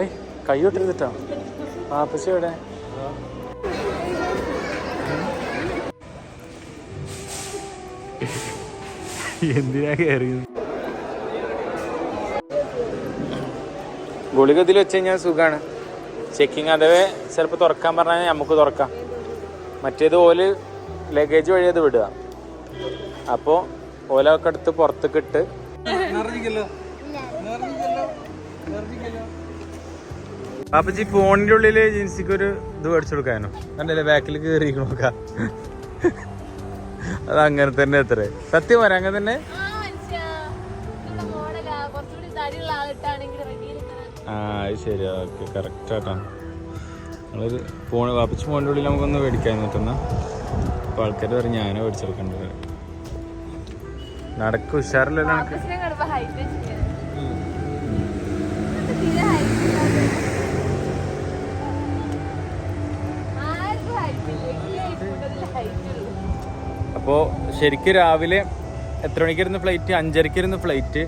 ഏയ് കൈ വിട്ടിരുന്നിട്ടോ വാപ്പച്ചി എവിടെ? എന്തിനാ കയറിയത് ഗുളിക ഇതിൽ വെച്ച് കഴിഞ്ഞാൽ സുഖമാണ് ചെക്കിങ് അഥവേ ചിലപ്പോൾ തുറക്കാൻ പറഞ്ഞാൽ നമുക്ക് തുറക്കാം. മറ്റേത് ഓൽ ലഗേജ് വഴി അത് വിടുക. അപ്പോൾ ഓലൊക്കെ എടുത്ത് പുറത്തേക്ക് ഇട്ട് പാപ്പച്ചി ഫോണിന്റെ ഉള്ളിൽ ജിൻസിക്ക് ഒരു ഇത് മേടിച്ചു കൊടുക്കാനോ? കണ്ടല്ലേ? ബാക്കിൽ കയറി നോക്ക. അത് അങ്ങനെ തന്നെ എത്ര സത്യം പറയാം അങ്ങനെ തന്നെ? ആ അത് ശരി. ഓക്കെ കറക്റ്റ് ആട്ടോ. നമ്മളൊരു ഫോൺ വാപ്പിച്ച് ഫോണിന്റെ ഉള്ളിൽ നമുക്കൊന്ന് മേടിക്കാൻ പറ്റുന്ന. അപ്പൊ ആൾക്കാർ പറഞ്ഞു ഞാനും മേടിച്ചെടുക്കേണ്ടത് നടക്കും ഉഷാറില്ലല്ലോ അപ്പോൾ ശരിക്കും രാവിലെ എത്ര മണിക്കായിരുന്നു ഫ്ലൈറ്റ് അഞ്ചരക്കായിരുന്നു ഫ്ലൈറ്റ്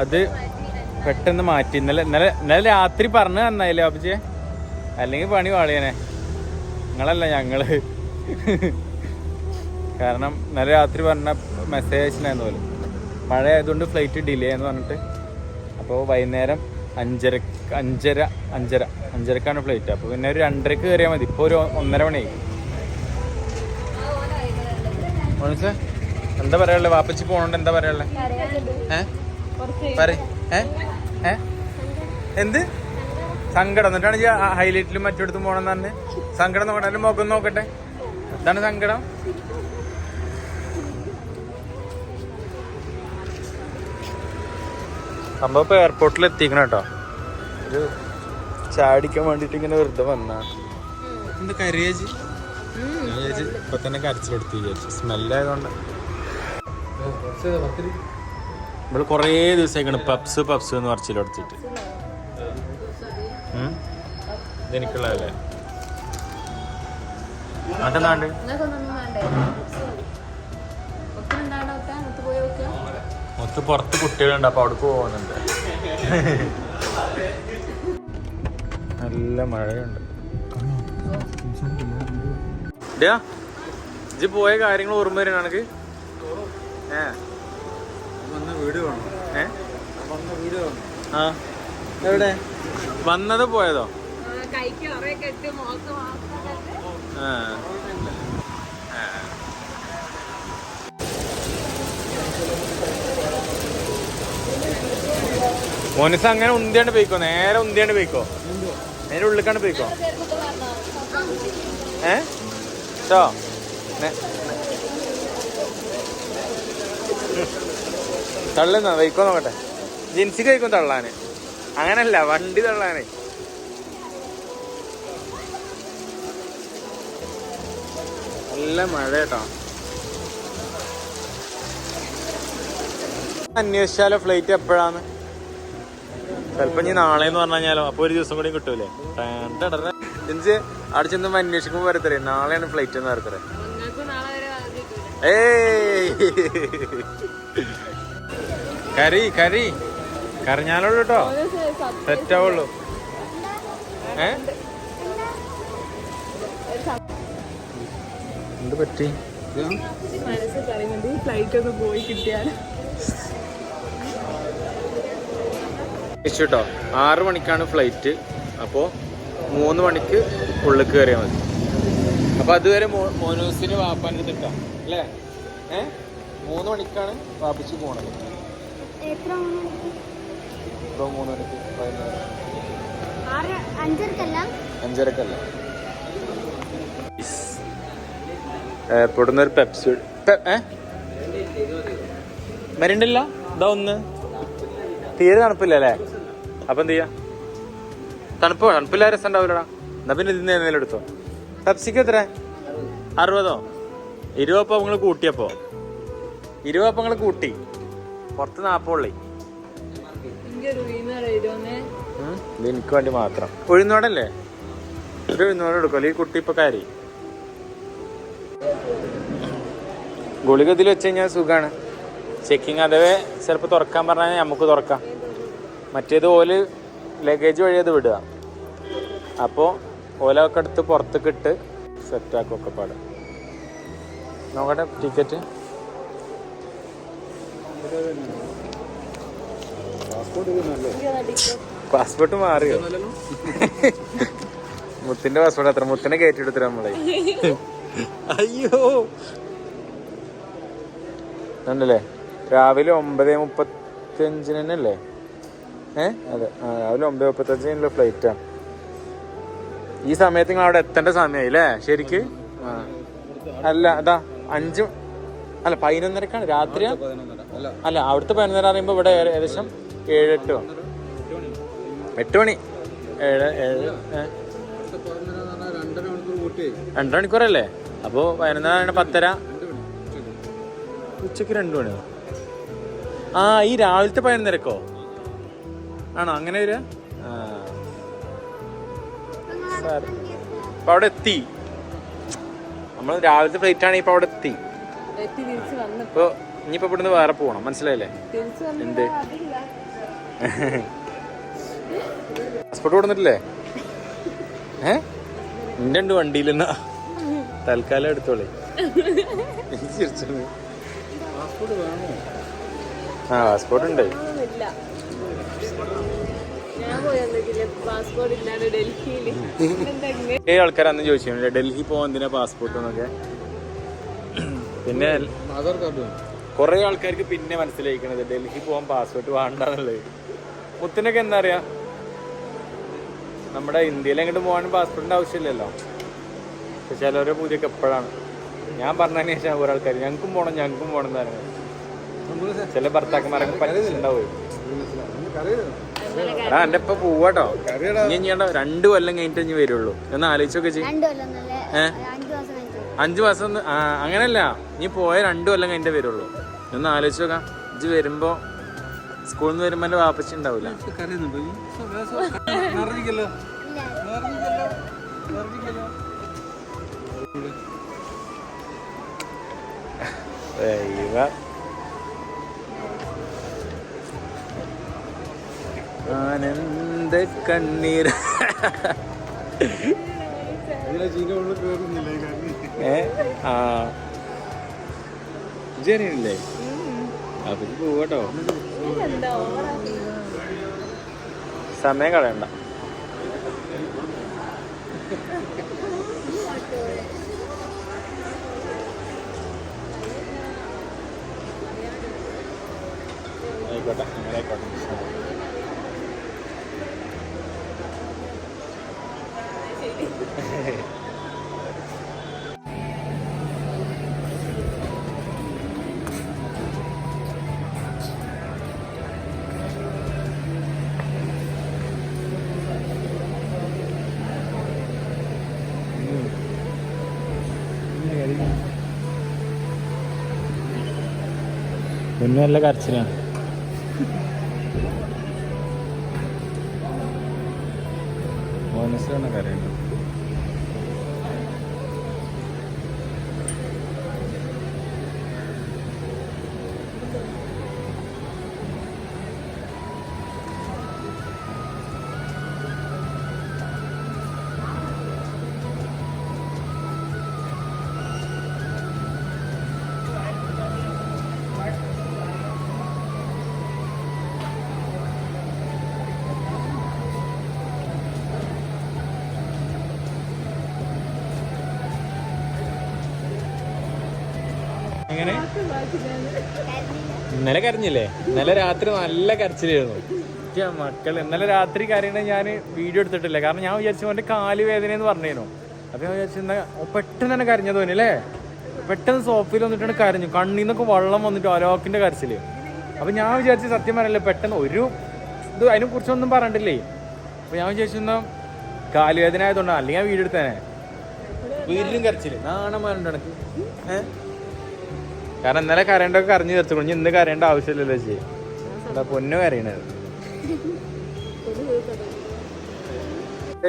അത് പെട്ടെന്ന് മാറ്റി. ഇന്നലെ ഇന്നലെ ഇന്നലെ രാത്രി പറഞ്ഞു തന്നായില്ലേ അപ്പച്ചേ അല്ലെങ്കിൽ പണി വാളിയനെ നിങ്ങളല്ല ഞങ്ങൾ. കാരണം ഇന്നലെ രാത്രി പറഞ്ഞ മെസ്സേജ് അയച്ചിട്ടുണ്ടായിരുന്നു പോലെ മഴ ആയതുകൊണ്ട് ഫ്ലൈറ്റ് ഡിലേ എന്ന് പറഞ്ഞിട്ട്. അപ്പോൾ വൈകുന്നേരം അഞ്ചര അഞ്ചര അഞ്ചര അഞ്ചരക്കാണ് ഫ്ലൈറ്റ് അപ്പോൾ പിന്നെ ഒരു രണ്ടരക്ക് കയറിയാൽ മതി. ഇപ്പോൾ ഒരു ഒന്നര മണിയായി. മനസ്സിലെ എന്താ പറയാനുള്ളത് വാപ്പച്ചി പോണോണ്ട് എന്താ പറയാനുള്ളത് ഏ? പറ ഏ? ഏ? എന്ത്? സങ്കടം. എന്നിട്ടാണ് ഹൈലൈറ്റിലും മറ്റിടത്തും പോണെന്ന് പറഞ്ഞ് സങ്കടം നോക്കട്ടെ. അല്ലെങ്കിൽ മുഖം നോക്കട്ടെ. എന്താണ് സങ്കടം? സംഭവം ഇപ്പൊ എയർപോർട്ടിൽ എത്തിക്കണം കേട്ടോ. ഒരു ചാടിക്കാൻ വേണ്ടിട്ട് ഇങ്ങനെ വെറുതെ വന്നാ. എന്ത് കരിയേജ് ഞാൻ വിചാരിച്ചു ഇപ്പൊ തന്നെ കരച്ചിലെടുത്ത് വിചാരിച്ചു. സ്മെല്ലായതുകൊണ്ട് നമ്മൾ കൊറേ ദിവസമായിക്കാണ് പപ്സ് പപ്സ് എന്ന് പറച്ചിലെടുത്തിട്ട് ഇതെനിക്കുള്ളതല്ലേ? അതെന്നാണ്ട് മൊത്ത പുറത്ത് കുട്ടികളുണ്ട് അപ്പൊ അവിടെ പോകുന്നുണ്ട്. നല്ല മഴയുണ്ട്. ഡാ, ഇജ്ജ് പോയ കാര്യങ്ങൾ ഓർമ്മ വരണ എനിക്ക് ഏ. ആ. എവിടെ? വന്നത് പോയതോ. മോനിസ് അങ്ങനെ ഉന്തിയാണ്ട് പോയിക്കോ. നേരെ ഉന്തിയാണ്ട് പോയിക്കോ. നേരെ ഉള്ളിക്കാണ്ട് പോയിക്കോ. ഏ? ചോ തള്ളുന്ന? വൈക്കോ നോക്കട്ടെ. ജിൻസി കഴിക്കും തള്ളാന്. അങ്ങനല്ല വണ്ടി തള്ളാന്. നല്ല മഴ കേട്ടോ. അന്വേഷിച്ചാലോ ഫ്ലൈറ്റ് എപ്പോഴാന്ന്? ചിലപ്പോ ഇനി നാളെ എന്ന് പറഞ്ഞു കഴിഞ്ഞാലോ. അപ്പൊ ഒരു ദിവസം കൂടി കിട്ടൂലേ. ജിൻസ് അവിടെ ചെന്ന് അന്വേഷിക്കുമ്പോ വരത്തരേ നാളെയാണ് ഫ്ലൈറ്റ് എന്ന് വരത്തരേ ഏയ്! കരി കരി. കരഞ്ഞാലുള്ളൂ കേട്ടോ സെറ്റ് ആവുള്ളൂ ഏ? എന്ത് പറ്റി? ഫ്ലൈറ്റ് ഒന്ന് പോയി കിട്ടിയാൽ. കേട്ടോ ആറ് മണിക്കാണ് ഫ്ലൈറ്റ് അപ്പോൾ മൂന്ന് മണിക്ക് ഉള്ളിൽ കയറിയാൽ മതി. അപ്പോൾ അതുവരെ മോനൂസിന് വാപ്പാന്റെ തിട്ടാം അല്ലേ? ഏ? മൂന്ന് മണിക്കാണ് വാപ്പിച്ച് പോണത്. ഇപ്പോൾ മൂന്ന് മണിക്ക്? അഞ്ചരക്കല്ല? ഒരു പെപ്സി ഏ? മരുണ്ടില്ല ഇതാ ഒന്ന്. തീരെ തണുപ്പില്ല അല്ലേ അപ്പൊ എന്ത് ചെയ്യാ? തണുപ്പോ തണുപ്പില്ല രസം ഉണ്ടാവില്ലടാ. എന്നാ പിന്നെ ഇതിന് എന്തെങ്കിലും എടുത്തോ? പെപ്സിക്ക് എത്ര? അറുപതോ? ഇരുപപ്പോ നിങ്ങൾ കൂട്ടിയപ്പോ? ഇരുപപ്പോ നിങ്ങൾ കൂട്ടി. പുറത്ത് നാപ്പുള്ളേ എനിക്ക് വേണ്ടി മാത്രം. ഉഴുന്നോടല്ലേ ഒരു ഉഴുന്നോട് എടുക്കും ഈ കുട്ടി ഇപ്പൊ കാര്യ. ഗുളിക ഇതിൽ വെച്ച് കഴിഞ്ഞാൽ സുഖാണ്. ചെക്കിങ് അഥവേ ചിലപ്പോൾ തുറക്കാൻ പറഞ്ഞാൽ നമുക്ക് തുറക്കാം. മറ്റേത് ഓൽ ലഗേജ് വഴി അത് വിടുക. അപ്പോൾ ഓലൊക്കെ എടുത്ത് പുറത്തേക്ക് ഇട്ട് സെറ്റാക്കും ഒക്കെ പാടെ. നോക്കട്ടെ ടിക്കറ്റ് പാസ്പോർട്ട് മാറിയോ? മുത്തിന്റെ പാസ്പോർട്ട് അത്ര മുത്തിനെ കയറ്റിയെടുത്തിട്ട് നമ്മളെ. അയ്യോ. ഉണ്ടല്ലേ രാവിലെ ഒമ്പത് മുപ്പത്തഞ്ചിന് തന്നെ അല്ലേ ഏ? അതെ. രാവിലെ ഒമ്പത് മുപ്പത്തഞ്ചിനുള്ള ഫ്ലൈറ്റാണ് ഈ സമയത്ത് നിങ്ങൾ അവിടെ എത്തേണ്ട സമയമായി അല്ലേ ശരിക്ക്. അല്ല അതാ അഞ്ച് അല്ല പതിനൊന്നരക്കാണ് രാത്രി അല്ല. അവിടുത്തെ പതിനൊന്നര പറയുമ്പോൾ ഇവിടെ ഏകദേശം ഏകദേശം ഏഴെട്ടോ എട്ട് മണി. ഏഴ് ഏഴ് രണ്ടര മണിക്കൂറല്ലേ? അപ്പോൾ പതിനൊന്നര പത്തര. മണി. ഉച്ചയ്ക്ക് രണ്ടു മണിയോ? ആ ഈ രാവിലത്തെ പതിനൊന്നരക്കോ? ആണോ അങ്ങനെ വരിക? ആ. ഇപ്പൊ അവിടെ എത്തി. നമ്മൾ രാവിലത്തെ ഫ്ലൈറ്റ് ആണ് ഇപ്പൊ അവിടെ എത്തി. ഇപ്പൊ ഇനിയിപ്പോ ഇവിടുന്ന് വേറെ പോകണം മനസ്സിലായില്ലേ? എന്ത്? പാസ്പോർട്ട് കൊടുത്തിട്ടില്ലേ? ഏ? നിന്റെ ഉണ്ട് വണ്ടിയിലെന്നാ തൽക്കാലം എടുത്തോളേ. പാസ്പോർട്ട് ആ പാസ്പോർട്ട് ഉണ്ട്. ഏ ആൾക്കാർ അന്ന് ചോദിച്ചു ഡൽഹി പോകാൻ എന്തിനാ പാസ്പോർട്ട് എന്നൊക്കെ. പിന്നെ ആധാർ കാർഡ് കുറെ ആൾക്കാർക്ക് പിന്നെ മനസ്സിലായിക്കണത്. ഡൽഹി പോകാൻ പാസ്പോർട്ട് വേണ്ടെന്നുള്ളത്. മുത്തിനൊക്കെ എന്താ അറിയാ നമ്മുടെ ഇന്ത്യയിൽ എങ്ങോട്ട് പോകാൻ പാസ്പോർട്ടിന്റെ ആവശ്യമില്ലല്ലോ. പക്ഷെ ചിലവരെ പൂജയൊക്കെ എപ്പോഴാണ്. ഞാൻ പറഞ്ഞതിന് ശേഷം കുറെ ആൾക്കാർ ഞങ്ങൾക്കും പോകണം ഞങ്ങൾക്കും പോകണം എന്ന് പറയുന്നത്. ചില ഭർത്താക്കന്മാരൊക്കെ പറ്റുന്നുണ്ടാവും എടാ എന്റെ ഇപ്പൊ പോവാട്ടോ. ഇനി ഇനി കണ്ടോ രണ്ടു കൊല്ലം കഴിഞ്ഞിട്ട് ഇനി വരുള്ളൂ. എന്ന് ആലോചിച്ചൊക്കെ ചെയ്യും. അഞ്ചു മാസം കഴിഞ്ഞു അഞ്ചു മാസം ഒന്ന് അങ്ങനല്ല. നീ പോയ രണ്ടു കൊല്ലം കഴിഞ്ഞിട്ടേ വരുള്ളൂ. ഒന്ന് ആലോചിച്ച് നോക്കാം. ഇജ്ജ് വരുമ്പോ സ്കൂളിൽ നിന്ന് വരുമ്പോ എന്റെ വാപ്പച്ചി ഉണ്ടാവില്ല ദൈവ. ആനന്ദ കണ്ണീർ. ഏ? ആ. അപ്പൊ പോവാട്ടോ സമയം കളയണ്ട. ആയിക്കോട്ടെ അങ്ങനെ ആയിക്കോട്ടെ മുന്നേ നല്ല കരച്ചിലാണ്. മനസ്സിലാണ് കരയുന്നത്. എങ്ങനെ? ഇന്നലെ കരഞ്ഞില്ലേ? ഇന്നലെ രാത്രി നല്ല കരച്ചിലായിരുന്നു. മക്കൾ ഇന്നലെ രാത്രി കരയണ ഞാൻ വീഡിയോ എടുത്തിട്ടില്ല. കാരണം ഞാൻ വിചാരിച്ചു അവന്റെ കാൽ വേദന എന്ന് പറഞ്ഞിരുന്നു അപ്പൊ ഞാൻ വിചാരിച്ചു എന്നാ പെട്ടെന്ന് തന്നെ കരഞ്ഞത് തോന്നി അല്ലേ പെട്ടെന്ന് സോഫയിൽ വന്നിട്ടാണ് കരഞ്ഞു. കണ്ണിൽ നിന്നൊക്കെ വെള്ളം വന്നിട്ട് അലോക്കിന്റെ കരച്ചിൽ. അപ്പൊ ഞാൻ വിചാരിച്ചു സത്യം പറയല്ലേ പെട്ടെന്ന് ഒരു ഇത് അതിനെ കുറിച്ചൊന്നും പറഞ്ഞിട്ടില്ലേ? അപ്പൊ ഞാൻ വിചാരിച്ചു എന്നാ കാലുവേദന ആയതുകൊണ്ടാണ് അല്ലെങ്കിൽ ഞാൻ വീഡിയോ എടുത്തേനെ. വീട്ടിലും കരച്ചിൽ. നാണമാരുണ്ട് എനിക്ക് ഏഹ് കാരണം ഇന്നലെ കരണ്ടൊക്കെ കരഞ്ഞു തീർച്ചു ഇനി ഇന്ന് കരയേണ്ട ആവശ്യമില്ലല്ലോ ചേച്ചി. എന്താ പൊന്നു കരയണത്.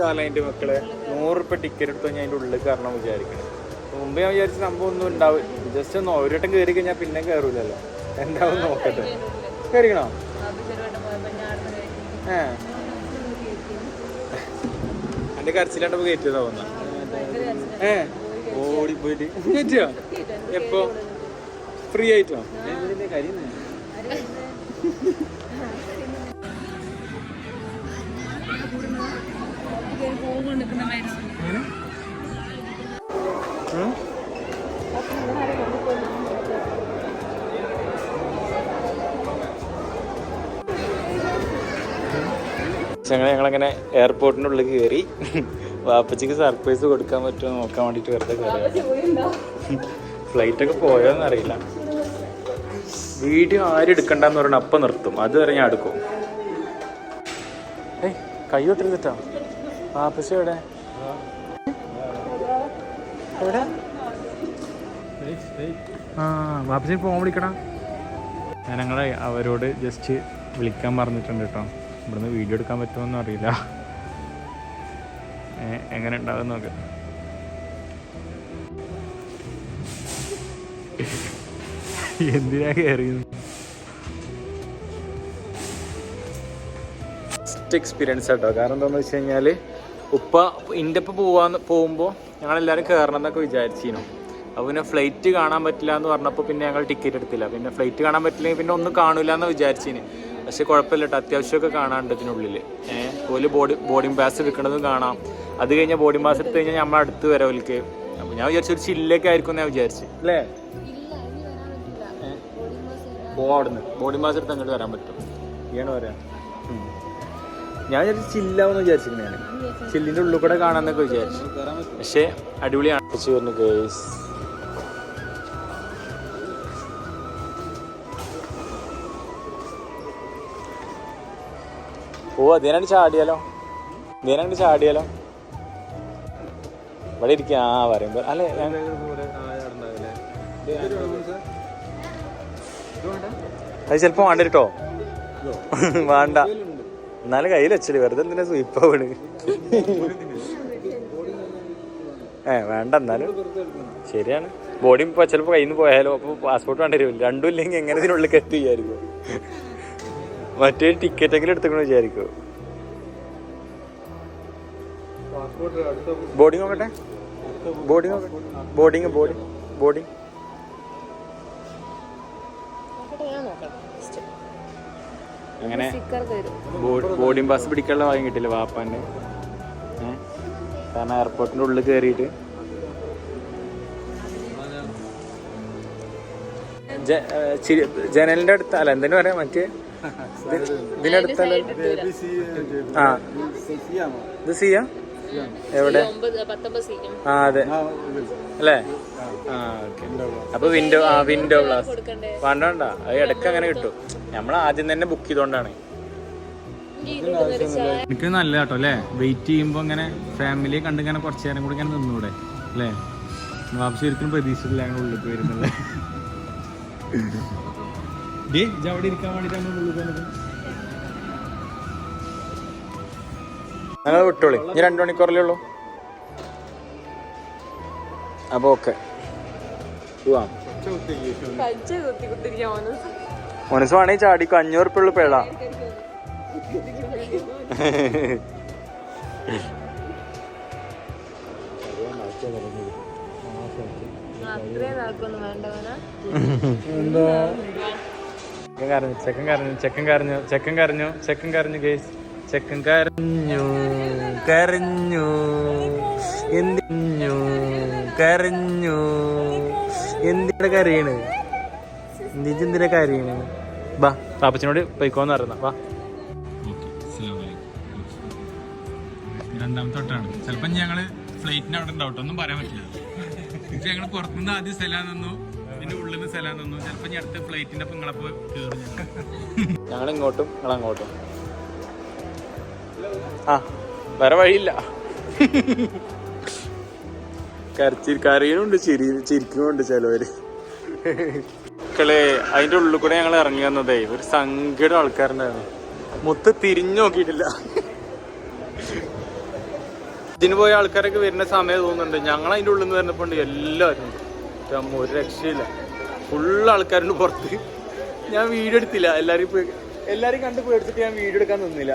കാലമായിട്ട് മക്കളെ നൂറ് റുപ്യ ടിക്കറ്റ് എടുത്തു ഞാൻ അതിന്റെ ഉള്ളിൽ കയറണം വിചാരിക്കണം. മുമ്പ് ഞാൻ വിചാരിച്ച സംഭവം ഒന്നും ഉണ്ടാവും ജസ്റ്റ് ഒന്ന് ഒരു വട്ടം കയറി കഴിഞ്ഞാൽ പിന്നെ കയറൂലല്ലോ. എന്താവും നോക്കട്ടെ. കയറിക്കണോ? ഏ. എന്റെ കരച്ചിലാണ്ട് കയറ്റിയതാ വന്ന ഏ. ഓടിപ്പോയിട്ട്. എപ്പോ? ഫ്രീ ആയിട്ടോ? ഞങ്ങൾ ഞങ്ങളങ്ങനെ എയർപോർട്ടിന്റെ ഉള്ളിൽ കയറി വാപ്പച്ചിക്ക് സർപ്രൈസ് കൊടുക്കാൻ പറ്റുമോ നോക്കാൻ വേണ്ടിയിട്ട് വെറുതെ കയറി ഫ്ലൈറ്റ് ഒക്കെ പോയോന്ന് അറിയില്ല വീഡിയോ ആരും എടുക്കണ്ടെന്ന് പറഞ്ഞാൽ അപ്പം നിർത്തും. അത് വരെ ഞാൻ എടുക്കും. ഏയ് കൈ വിട്ടിരുന്നിട്ടോ വാപ്പച്ചി എവിടെ? എവിടെ? ആ വാപ്പച്ചി ഫോൺ വിളിക്കടാ. ഞാൻ ഞങ്ങളെ അവരോട് ജസ്റ്റ് വിളിക്കാൻ പറഞ്ഞിട്ടുണ്ട് കേട്ടോ. ഇവിടുന്ന് വീഡിയോ എടുക്കാൻ പറ്റുമോന്നും അറിയില്ല എങ്ങനെ ഉണ്ടാവും നോക്ക്. എന്തിനാ കയറിയത് ഫസ്റ്റ് എക്സ്പീരിയൻസ് കേട്ടോ കാരണം എന്താണെന്ന് വെച്ച് കഴിഞ്ഞാൽ ഉപ്പ ഇന്റെ ഒപ്പം പോവാന്ന് പോകുമ്പോൾ ഞങ്ങളെല്ലാവരും കയറണം എന്നൊക്കെ വിചാരിച്ചിരുന്നു. അപ്പോൾ പിന്നെ ഫ്ലൈറ്റ് കാണാൻ പറ്റില്ല എന്ന് പറഞ്ഞപ്പോൾ പിന്നെ ഞങ്ങൾ ടിക്കറ്റ് എടുത്തില്ല. പിന്നെ ഫ്ലൈറ്റ് കാണാൻ പറ്റില്ലെങ്കിൽ പിന്നെ ഒന്നും കാണില്ല എന്ന് വിചാരിച്ചിന്. പക്ഷെ കുഴപ്പമില്ല കേട്ടോ അത്യാവശ്യമൊക്കെ കാണാനുണ്ട് ഇതിനുള്ളിൽ ഏഹ് ഓൽ ബോഡി ബോർഡിംഗ് പാസ് എടുക്കുന്നതും കാണാം. അത് കഴിഞ്ഞാൽ ബോർഡിംഗ് പാസ് എടുത്തു കഴിഞ്ഞാൽ നമ്മൾ അടുത്ത് വരാം ഓൽക്ക്. അപ്പോൾ ഞാൻ വിചാരിച്ചു ഒരു ചില്ലൊക്കെ ആയിരിക്കും എന്ന് ഞാൻ വിചാരിച്ചു. അല്ലേ? പാസ് ബോഡി ബോർഡിന്ന് ബോർഡിംഗ് പാസ് എടുത്ത് അങ്ങോട്ട് വരാൻ പറ്റും. ഈയാണ് പറയാം ഞാൻ വിചാരിച്ചു ചില്ലാവെന്ന് വിചാരിച്ചിരുന്നു ഞാൻ ചില്ലിന്റെ ഉള്ളിൽ കൂടെ കാണാന്നൊക്കെ വിചാരിച്ചു. പക്ഷേ അടിപൊളിയാണ്. വരുന്നു ഗേസ് ഓ അതിനാണ് ചാടിയാലോ? ഇതിനാണ്ട് ചാടിയാലോ? ഇവിടെ ഇരിക്കുക ആ പറയുമ്പോ. അല്ലേ അത് ചിലപ്പോ വേണ്ട കേട്ടോ വേണ്ട. എന്നാലും കയ്യിൽ വെച്ചില്ല വെറുതെ എന്തിനാ സ്വീപ്പാവണ് ഏ വേണ്ട എന്നാലും. ശരിയാണ്. ബോഡി ഇപ്പൊ ചിലപ്പോ കയ്യിൽ നിന്ന് പോയാലോ? അപ്പൊ പാസ്പോർട്ട് വേണ്ടി വരും. രണ്ടും ഇല്ലെങ്കിൽ എങ്ങനെ ഇതിനുള്ളിൽ എത്തി വിചാരിക്കും? മറ്റേ ടിക്കറ്റ് എങ്കിലും എടുത്തേക്കണ വിചാരിക്കോ? ബോർഡിംഗ് നോക്കട്ടെ? ബോർഡിംഗ് ബോർഡിംഗ് ബോർഡിംഗ് ബോർഡിങ് അങ്ങനെ ബോർഡിംഗ് പാസ് പിടിക്കാനുള്ള ഭാഗ്യം കിട്ടില്ല വാപ്പാന്റെ. ഏ? കാരണം എയർപോർട്ടിന്റെ ഉള്ളിൽ കയറിയിട്ട് ജനലിന്റെ അടുത്ത അല്ല എന്തിനു പറയാ മറ്റേ? ഇത് ഇതിന്റെ അടുത്തല്ല? ആ. ഇത് സിയാ എവിടെ? ആ അതെ. അല്ലേ? അപ്പൊ വിൻഡോ ആ വിൻഡോ ഗ്ലാസ് കൊടുക്കണ്ടേ? വേണ്ട വേണ്ട. അത് ഇടയ്ക്ക് അങ്ങനെ കിട്ടും. നമ്മൾ ആദ്യം തന്നെ ബുക്ക് ചെയ്തോണ്ടാണ്. എനിക്ക് നല്ല കേട്ടോ അല്ലേ? വെയിറ്റ് ചെയ്യുമ്പോൾ ഇങ്ങനെ ഫാമിലിയെ കണ്ട് ഇങ്ങനെ കുറച്ച് നേരം കൂടി ഇങ്ങനെ നിന്നൂടെ അല്ലേ? വാപ്പ ശരിക്കും പ്രതീക്ഷിച്ചില്ല അങ്ങനെ ഉള്ളിൽ വരുന്നത് അവിടെ ഇരിക്കാൻ വേണ്ടിയിട്ടാണ് ഉള്ളിൽ പോകുന്നത് ഞങ്ങൾ വിട്ടോളി. ഇനി രണ്ടു മണിക്കൂറല്ലേ ഉള്ളൂ. അപ്പോൾ ഓക്കെ. പോവാം വേണേ ചാടിക്കും. അഞ്ഞൂറ് ഉള്ളു പേള. ചെക്കൻ കരഞ്ഞു ചെക്കൻ കരഞ്ഞു ചെക്കൻ കരഞ്ഞു ചെക്കൻ കരഞ്ഞു ഗേസ് ചെക്കൻ കരഞ്ഞു കരഞ്ഞു. എന്തിഞ്ഞു കരഞ്ഞു. എന്തിന്റെ കരയാണ് എന്തിന്റെ കരയാണ് ബാ. പാപ്പച്ചനോട് പോയിക്കോന്ന് പറയുന്ന. വാ രണ്ടാമത്തെ തൊട്ടാണ് ചിലപ്പോ ഞങ്ങൾ ഫ്ലൈറ്റിന് അവിടെ ഉണ്ടാവട്ടെ ഒന്നും പറയാൻ പറ്റില്ല. ഇപ്പൊ ഞങ്ങൾ പുറത്തുനിന്ന് ആദ്യം സ്ഥലം നിന്നു പിന്നെ ഉള്ളിൽ നിന്ന് സ്ഥലം നിന്നു ചിലപ്പോ ഞാൻ അടുത്ത ഫ്ലൈറ്റിന്റെ ഇങ്ങളപ്പോ നിങ്ങളപ്പോ കയറി ഞങ്ങൾ ഇങ്ങോട്ടും നിങ്ങൾ അങ്ങോട്ടും വേറെ വഴിയില്ല. കരച്ചി കരയുന്നുണ്ട് ചിരി ചിരിക്കുന്നുണ്ട് ചിലവര്. മക്കളെ അതിന്റെ ഉള്ളിൽ കൂടെ ഞങ്ങൾ ഇറങ്ങി വന്നതേ ഒരു സങ്കടം ആൾക്കാരുണ്ടായിരുന്നു. മുത്ത് തിരിഞ്ഞു നോക്കിയിട്ടില്ല. ഇതിന് പോയ ആൾക്കാരൊക്കെ വരുന്ന സമയം തോന്നുന്നുണ്ട്. ഞങ്ങൾ അതിന്റെ ഉള്ളിൽ നിന്ന് വരുന്നപ്പോൾ ഉണ്ട് എല്ലാവരും. ഒരു രക്ഷയില്ല. ഫുള്ള് ആൾക്കാരുണ്ട് പുറത്ത്. ഞാൻ വീഡിയോ എടുത്തില്ല. എല്ലാരും എല്ലാരും കണ്ട് പേടിച്ചിട്ട് ഞാൻ വീഡിയോ എടുക്കാൻ നിന്നില്ല.